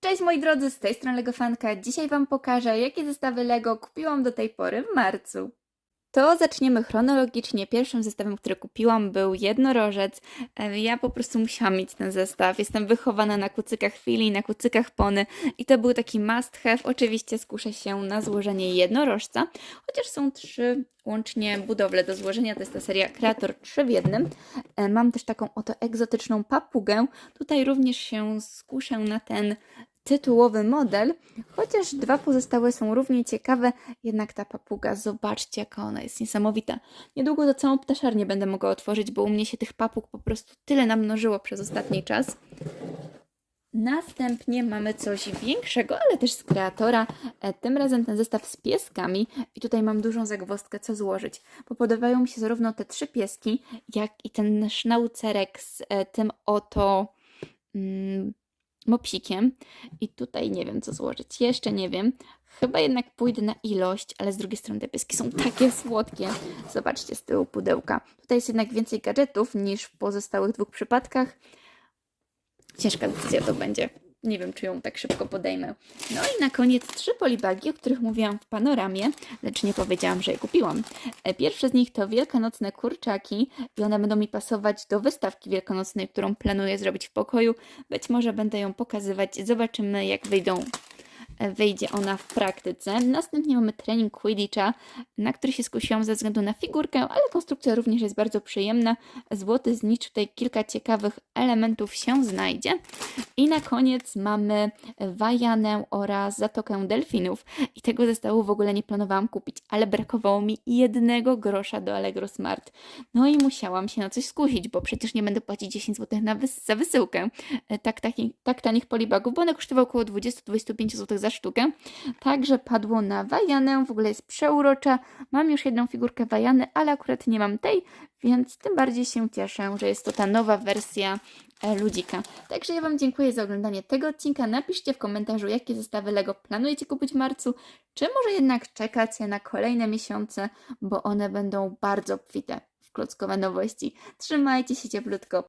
Cześć moi drodzy, z tej strony Legofanka. Dzisiaj Wam pokażę, jakie zestawy Lego kupiłam do tej pory w marcu. To zaczniemy chronologicznie. Pierwszym zestawem, który kupiłam, był jednorożec. Ja po prostu musiałam mieć ten zestaw. Jestem wychowana na kucykach Fili, na kucykach Pony i to był taki must have. Oczywiście skuszę się na złożenie jednorożca, chociaż są trzy łącznie budowle do złożenia. To jest ta seria Kreator 3 w jednym. Mam też taką oto egzotyczną papugę. Tutaj również się skuszę na ten tytułowy model, chociaż dwa pozostałe są równie ciekawe, jednak ta papuga, zobaczcie jaka ona jest niesamowita. Niedługo to całą ptaszarnię będę mogła otworzyć, bo u mnie się tych papug po prostu tyle namnożyło przez ostatni czas. Następnie mamy coś większego, ale też z kreatora. E, Tym razem ten zestaw z pieskami i tutaj mam dużą zagwozdkę, co złożyć. Bo podobają mi się zarówno te trzy pieski, jak i ten sznaucerek z e, tym oto mm, mopsikiem. I tutaj nie wiem, co złożyć. Jeszcze nie wiem. Chyba jednak pójdę na ilość, ale z drugiej strony te pieski są takie słodkie. Zobaczcie z tyłu pudełka. Tutaj jest jednak więcej gadżetów niż w pozostałych dwóch przypadkach. Ciężka decyzja to będzie. Nie wiem, czy ją tak szybko podejmę. No i na koniec trzy polibagi, o których mówiłam w panoramie, lecz nie powiedziałam, że je kupiłam. E, Pierwsze z nich to wielkanocne kurczaki i one będą mi pasować do wystawki wielkanocnej, którą planuję zrobić w pokoju. Być może będę ją pokazywać. Zobaczymy, jak wyjdą wyjdzie ona w praktyce. Następnie mamy trening Quidditcha, na który się skusiłam ze względu na figurkę, ale konstrukcja również jest bardzo przyjemna. Złoty znicz, tutaj kilka ciekawych elementów się znajdzie. I na koniec mamy Wajanę oraz Zatokę Delfinów. I tego zestawu w ogóle nie planowałam kupić, ale brakowało mi jednego grosza do Allegro Smart. No i musiałam się na coś skusić, bo przecież nie będę płacić 10 zł na wys- za wysyłkę e, tak, taki, tak tanich polibagów, bo one kosztowały około 20-25 zł za sztukę. Także padło na Wajanę, w ogóle jest przeurocza. Mam już jedną figurkę Wajany, ale akurat nie mam tej, więc tym bardziej się cieszę, że jest to ta nowa wersja e, ludzika. Także ja Wam dziękuję za oglądanie tego odcinka. Napiszcie w komentarzu, jakie zestawy Lego planujecie kupić w marcu, czy może jednak czekacie na kolejne miesiące, bo one będą bardzo obfite w klockowe nowości. Trzymajcie się cieplutko.